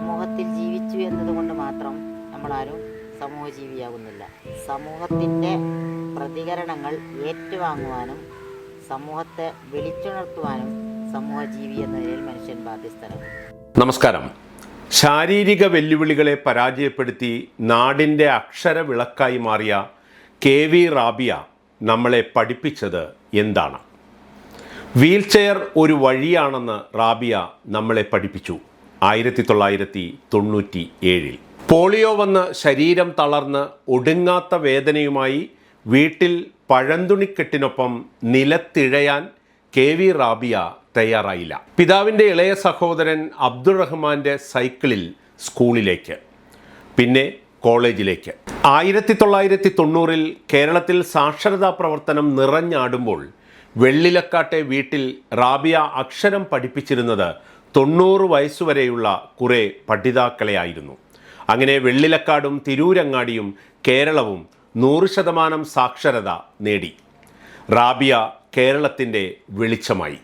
സമൂഹത്തിൽ ജീവിച്ചു എന്നതുകൊണ്ട് മാത്രം നമ്മളാരും സമൂഹജീവിയാകുന്നില്ല. സമൂഹത്തിന്റെ പ്രതികരണങ്ങൾ ഏറ്റുവാങ്ങുവാനും സമൂഹത്തെ വിളിച്ചുണർത്തുവാനും സമൂഹജീവി എന്ന നിലയിൽ മനുഷ്യൻ ബാധ്യസ്ഥനാണ്. നമസ്കാരം. ശാരീരിക വെല്ലുവിളികളെ പരാജയപ്പെടുത്തി നാടിന്റെ അക്ഷര വിളക്കായി മാറിയ കെ വി റാബിയ നമ്മളെ പഠിപ്പിച്ചത് എന്താണ്? വീൽചെയർ ഒരു വഴിയാണെന്ന് റാബിയ നമ്മളെ പഠിപ്പിച്ചു. ആയിരത്തി തൊള്ളായിരത്തി തൊണ്ണൂറ്റി ഏഴിൽ പോളിയോ വന്ന് ശരീരം തളർന്ന് ഒടുങ്ങാത്ത വേദനയുമായി വീട്ടിൽ പഴന്തുണിക്കെട്ടിനൊപ്പം നിലത്തിഴയാൻ കെ വി റാബിയ തയ്യാറായില്ല. പിതാവിന്റെ ഇളയ സഹോദരൻ അബ്ദുൾ റഹ്മാന്റെ സൈക്കിളിൽ സ്കൂളിലേക്ക് പിന്നെ കോളേജിലേക്ക്. ആയിരത്തി തൊള്ളായിരത്തി തൊണ്ണൂറിൽ കേരളത്തിൽ സാക്ഷരതാ പ്രവർത്തനം നിറഞ്ഞാടുമ്പോൾ വെള്ളിലക്കാട്ടെ വീട്ടിൽ റാബിയ അക്ഷരം പഠിപ്പിച്ചിരുന്നത് തൊണ്ണൂറ് വയസ്സുവരെയുള്ള കുറേ പഠിതാക്കളെയായിരുന്നു. അങ്ങനെ വെള്ളിലക്കാടും തിരൂരങ്ങാടിയും കേരളവും നൂറ് ശതമാനം സാക്ഷരത നേടി. റാബിയ കേരളത്തിന്റെ വെളിച്ചമായി.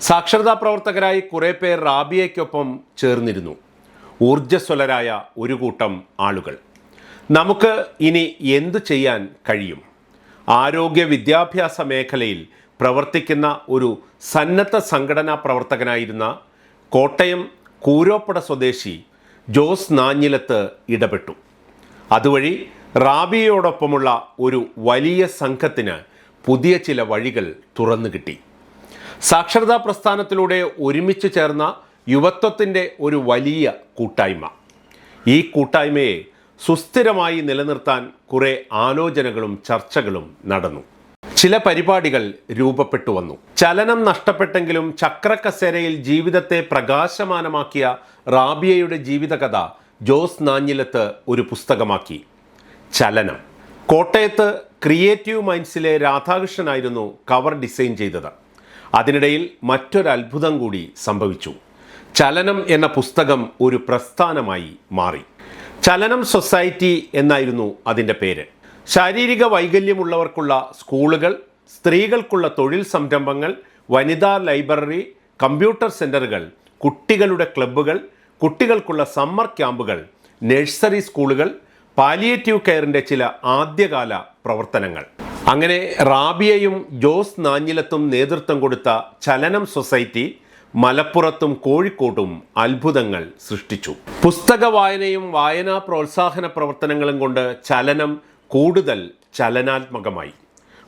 സാക്ഷരതാ പ്രവർത്തകരായി കുറേ പേർ റാബിയയ്ക്കൊപ്പം ചേർന്നിരുന്നു. ഊർജസ്വലരായ ഒരു കൂട്ടം ആളുകൾ. നമുക്ക് ഇനി എന്തു ചെയ്യാൻ കഴിയും? ആരോഗ്യ വിദ്യാഭ്യാസ മേഖലയിൽ പ്രവർത്തിക്കുന്ന ഒരു സന്നദ്ധ സംഘടനാ പ്രവർത്തകനായിരുന്ന കോട്ടയം കൂരോപ്പട സ്വദേശി ജോസ് നാഞ്ഞിലത്ത് ഇടപെട്ടു. അതുവഴി റാബിയയോടൊപ്പമുള്ള ഒരു വലിയ സംഘത്തിന് പുതിയ ചില വഴികൾ തുറന്നു കിട്ടി. സാക്ഷരതാ പ്രസ്ഥാനത്തിലൂടെ ഒരുമിച്ച് ചേർന്ന യുവത്വത്തിന്റെ ഒരു വലിയ കൂട്ടായ്മ. ഈ കൂട്ടായ്മയെ സുസ്ഥിരമായി നിലനിർത്താൻ കുറേ ആലോചനകളും ചർച്ചകളും നടന്നു. ചില പരിപാടികൾ രൂപപ്പെട്ടു വന്നു. ചലനം നഷ്ടപ്പെട്ടെങ്കിലും ചക്രക്കസേരയിൽ ജീവിതത്തെ പ്രകാശമാനമാക്കിയ റാബിയയുടെ ജീവിതകഥ ജോസ് നാഞ്ഞിലത്ത് ഒരു പുസ്തകമാക്കി. ചലനം. കോട്ടയത്ത് ക്രിയേറ്റീവ് മൈൻഡ്സിലെ രാധാകൃഷ്ണനായിരുന്നു കവർ ഡിസൈൻ ചെയ്തത്. അതിനിടയിൽ മറ്റൊരു അത്ഭുതം കൂടി സംഭവിച്ചു. ചലനം എന്ന പുസ്തകം ഒരു പ്രസ്ഥാനമായി മാറി. ചലനം സൊസൈറ്റി എന്നായിരുന്നു അതിന്റെ പേര്. ശാരീരിക വൈകല്യമുള്ളവർക്കുള്ള സ്കൂളുകൾ സ്ത്രീകൾക്കുള്ള തൊഴിൽ സംരംഭങ്ങൾ വനിതാ ലൈബ്രറി കമ്പ്യൂട്ടർ സെന്ററുകൾ കുട്ടികളുടെ ക്ലബ്ബുകൾ കുട്ടികൾക്കുള്ള സമ്മർ ക്യാമ്പുകൾ നഴ്സറി സ്കൂളുകൾ പാലിയേറ്റീവ് കെയറിന്റെ ചില ആദ്യകാല പ്രവർത്തനങ്ങൾ. അങ്ങനെ റാബിയയും ജോസ് നാഞ്ഞിലത്തും നേതൃത്വം കൊടുത്ത ചലനം സൊസൈറ്റി മലപ്പുറത്തും കോഴിക്കോട്ടും അത്ഭുതങ്ങൾ സൃഷ്ടിച്ചു. പുസ്തക വായനയും വായനാ പ്രോത്സാഹന പ്രവർത്തനങ്ങളും കൊണ്ട് ചലനം കൂടുതൽ ചലനാത്മകമായി.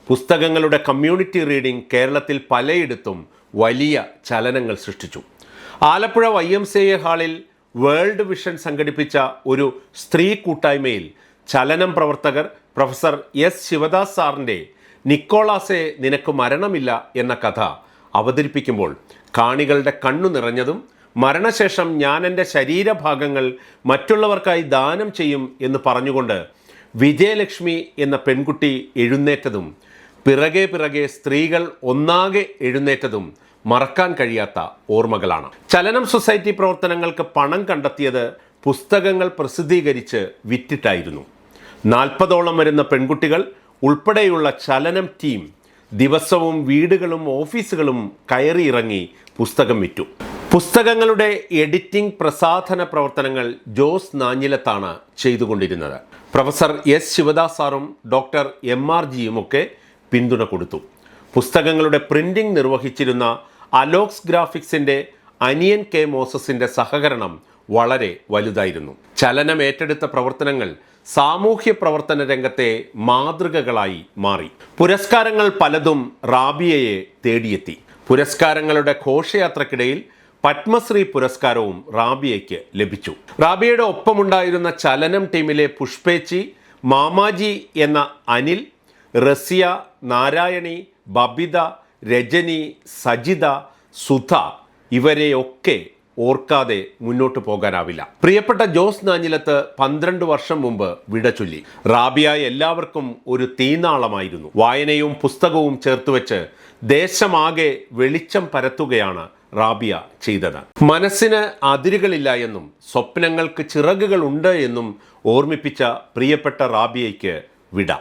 പുസ്തകങ്ങളുടെ കമ്മ്യൂണിറ്റി റീഡിംഗ് കേരളത്തിൽ പലയിടത്തും വലിയ ചലനങ്ങൾ സൃഷ്ടിച്ചു. Alappuzha Y M C A ഹാളിൽ വേൾഡ് വിഷൻ സംഘടിപ്പിച്ച ഒരു സ്ത്രീ കൂട്ടായ്മയിൽ ചലനം പ്രവർത്തകർ പ്രൊഫസർ എസ് ശിവദാസ് സാറിന്റെ നിക്കോളാസെ നിനക്ക് മരണമില്ല എന്ന കഥ അവതരിപ്പിക്കുമ്പോൾ കാണികളുടെ കണ്ണു നിറഞ്ഞതും മരണശേഷം ഞാൻ എന്റെ ശരീരഭാഗങ്ങൾ മറ്റുള്ളവർക്കായി ദാനം ചെയ്യും എന്ന് പറഞ്ഞുകൊണ്ട് വിജയലക്ഷ്മി എന്ന പെൺകുട്ടി എഴുന്നേറ്റതും പിറകെ പിറകെ സ്ത്രീകൾ ഒന്നാകെ എഴുന്നേറ്റതും മറക്കാൻ കഴിയാത്ത ഓർമ്മകളാണ്. ചലനം സൊസൈറ്റി പ്രവർത്തനങ്ങൾക്ക് പണം കണ്ടെത്തിയത് പുസ്തകങ്ങൾ പ്രസിദ്ധീകരിച്ച് വിറ്റിട്ടായിരുന്നു. നാൽപ്പതോളം വരുന്ന പെൺകുട്ടികൾ ഉൾപ്പെടെയുള്ള ചലനം ടീം ദിവസവും വീടുകളും ഓഫീസുകളും കയറിയിറങ്ങി പുസ്തകം വിറ്റു. പുസ്തകങ്ങളുടെ എഡിറ്റിംഗ് പ്രസാധന പ്രവർത്തനങ്ങൾ ജോസ് നാഞ്ഞിലത്താണ് ചെയ്തുകൊണ്ടിരുന്നത്. പ്രൊഫസർ എസ് ശിവദാസ് സാറും ഡോക്ടർ എം ആർ ജിയുമൊക്കെ പിന്തുണ കൊടുത്തു. പുസ്തകങ്ങളുടെ പ്രിന്റിംഗ് നിർവഹിച്ചിരുന്ന അലോക്സ് ഗ്രാഫിക്സിന്റെ അനിയൻ കെ മോസസിന്റെ സഹകരണം വളരെ വലുതായിരുന്നു. ചലനം ഏറ്റെടുത്ത പ്രവർത്തനങ്ങൾ സാമൂഹ്യ പ്രവർത്തന രംഗത്തെ മാതൃകകളായി മാറി. പുരസ്കാരങ്ങൾ പലതും റാബിയയെ തേടിയെത്തി. പുരസ്കാരങ്ങളുടെ ഘോഷയാത്രക്കിടയിൽ പത്മശ്രീ പുരസ്കാരവും റാബിയയ്ക്ക് ലഭിച്ചു. റാബിയയുടെ ഒപ്പമുണ്ടായിരുന്ന ചലനം ടീമിലെ പുഷ്പേച്ചി മാമാജി എന്ന അനിൽ റസിയ നാരായണി ബബിത രജനി സജിത സുധ ഇവരെയൊക്കെ ഓർക്കാതെ മുന്നോട്ട് പോകാനാവില്ല. പ്രിയപ്പെട്ട ജോസ് നാഞ്ഞിലത്ത് പന്ത്രണ്ട് വർഷം മുമ്പ് വിട ചൊല്ലി. റാബിയ എല്ലാവർക്കും ഒരു തീനാളമായിരുന്നു. വായനയും പുസ്തകവും ചേർത്തുവെച്ച് ദേശമാകെ വെളിച്ചം പരത്തുകയാണ് റാബിയ ചെയ്തത്. മനസ്സിന് അതിരുകളില്ല എന്നും സ്വപ്നങ്ങൾക്ക് ചിറകുകളുണ്ട് എന്നും ഓർമ്മിപ്പിച്ച പ്രിയപ്പെട്ട റാബിയയ്ക്ക് വിട.